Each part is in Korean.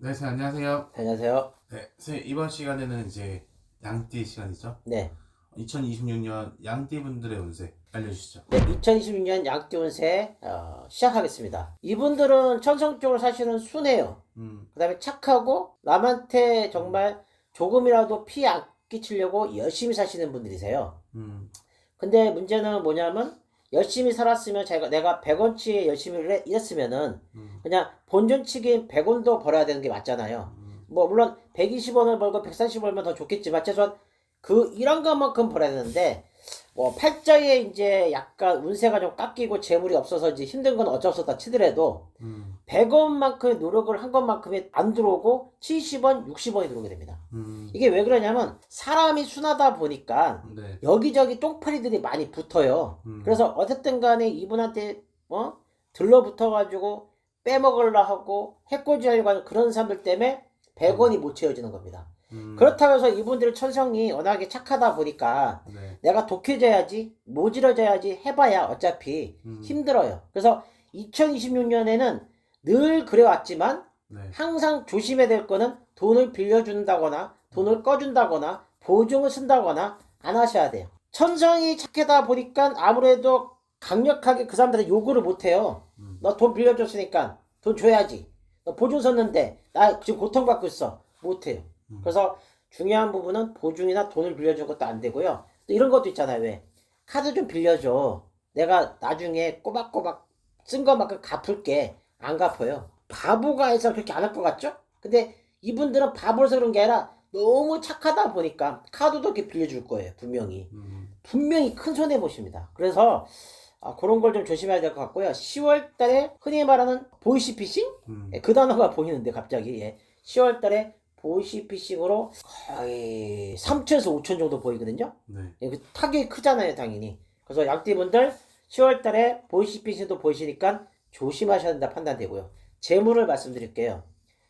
네, 선생님 안녕하세요. 안녕하세요. 네, 선생님 이번 시간에는 이제 양띠 시간이죠. 네. 2026년 양띠 분들의 운세 알려주시죠. 네, 2026년 양띠 운세 어, 시작하겠습니다. 이분들은 천성적으로 사실은 순해요. 음, 그 다음에 착하고 남한테 정말 조금이라도 피해 안 끼치려고 열심히 사시는 분들이세요. 음, 근데 문제는 뭐냐면 열심히 살았으면 자기가 내가 100원치에 열심히 일- 일했으면은 음, 그냥 본전치기엔 100원도 벌어야 되는 게 맞잖아요. 음, 뭐 물론 120원을 벌고 130원 벌면 더 좋겠지만 최소한 그 이런 것만큼 벌어야 되는데 뭐 팔자에 이제 약간 운세가 좀 깎이고 재물이 없어서 이제 힘든 건 어쩔 수 없다 치더라도 음, 100원만큼의 노력을 한 것만큼이 안 들어오고 70원, 60원이 들어오게 됩니다. 음, 이게 왜 그러냐면 사람이 순하다 보니까 네, 여기저기 똥파리들이 많이 붙어요. 음, 그래서 어쨌든 간에 이분한테 어 들러붙어 가지고 빼먹으려 하고 해코지하려고 하는 그런 사람들 때문에 100원이 못 채워지는 겁니다. 음, 그렇다고 해서 이분들의 천성이 워낙에 착하다 보니까 네, 내가 독해져야지 모질어져야지 해봐야 어차피 음, 힘들어요. 그래서 2026년에는 늘 그래왔지만 네, 항상 조심해야 될 거는 돈을 빌려준다거나 돈을 꺼준다거나 보증을 쓴다거나 안 하셔야 돼요. 천성이 착하다 보니까 아무래도 강력하게 그 사람들한테 요구를 못 해요. 음, 너돈 빌려줬으니까 돈 줘야지. 너 보증 섰는데 나 지금 고통받고 있어. 못 해요. 음. 그래서 중요한 부분은 보증이나 돈을 빌려준 것도 안 되고요. 또 이런 것도 있잖아요. 왜? 카드 좀 빌려줘. 내가 나중에 꼬박꼬박 쓴 것만큼 갚을게. 안 갚아요. 바보가 해서 그렇게 안 할 것 같죠? 근데 이분들은 바보라서 그런 게 아니라 너무 착하다 보니까 카드도 이렇게 빌려줄 거예요. 분명히. 음, 분명히 큰 손해 보십니다. 그래서 아, 그런 걸 좀 조심해야 될 것 같고요. 10월 달에 흔히 말하는 보이시 피싱? 음, 예, 그 단어가 보이는데 갑자기 예. 10월 달에 보이시피싱으로 거의 3천에서 5천 정도 보이거든요. 네, 예, 그 타격이 크잖아요, 당연히. 그래서 양띠분들 10월 달에 보이시피싱도 보이시니까 조심하셔야 된다 판단되고요. 재물을 말씀드릴게요.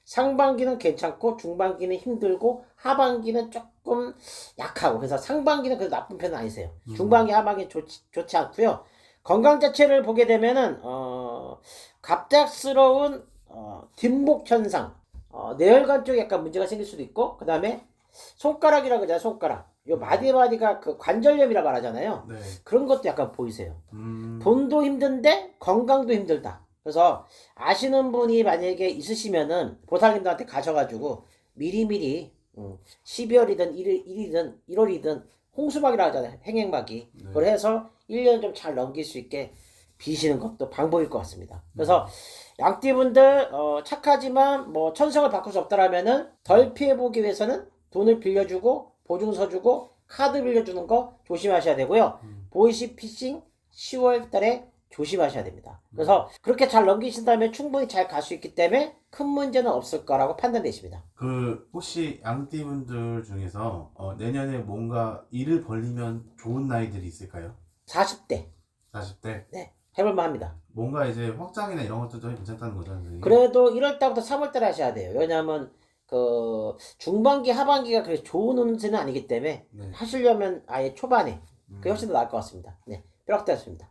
상반기는 괜찮고 중반기는 힘들고 하반기는 조금 약하고 그래서 상반기는 그래도 나쁜 편은 아니세요. 음. 중반기 하반기 좋지, 좋지 않고요. 건강 자체를 보게 되면은 어, 갑작스러운 어, 뒷목 현상, 어, 뇌혈관 쪽에 약간 문제가 생길 수도 있고 그 다음에 손가락이라고 하잖아요. 손가락. 요 마디마디가 그 관절염이라고 말하잖아요. 네, 그런 것도 약간 보이세요. 음, 돈도 힘든데 건강도 힘들다. 그래서 아시는 분이 만약에 있으시면은 보살님들한테 가셔가지고 미리미리 음, 12월이든 1일, 1일이든 1월이든 홍수막이라고 하잖아요. 행행막이. 네. 그걸 해서 1년 좀 잘 넘길 수 있게 비시는 것도 방법일 것 같습니다. 그래서 양띠분들 어, 착하지만 뭐 천성을 바꿀 수 없다라면은 덜 피해보기 위해서는 돈을 빌려주고 보증 서 주고 카드 빌려주는 거 조심하셔야 되고요. 음, 보이시 피싱 10월 달에 조심하셔야 됩니다. 그래서 그렇게 잘 넘기신다면 충분히 잘 갈 수 있기 때문에 큰 문제는 없을 거라고 판단되십니다. 그 혹시 양띠 분들 중에서 어, 내년에 뭔가 일을 벌리면 좋은 나이들이 있을까요? 40대 40대 해볼만 합니다. 뭔가 이제 확장이나 이런 것들도 괜찮다는 거죠, 선생님? 그래도 1월 달부터 3월 달에 하셔야 돼요. 왜냐하면 그 중반기 하반기가 그렇게 좋은 운세는 아니기 때문에 네, 하시려면 아예 초반에 음, 그게 훨씬 더 나을 것 같습니다. 네, 뾰락되었습니다.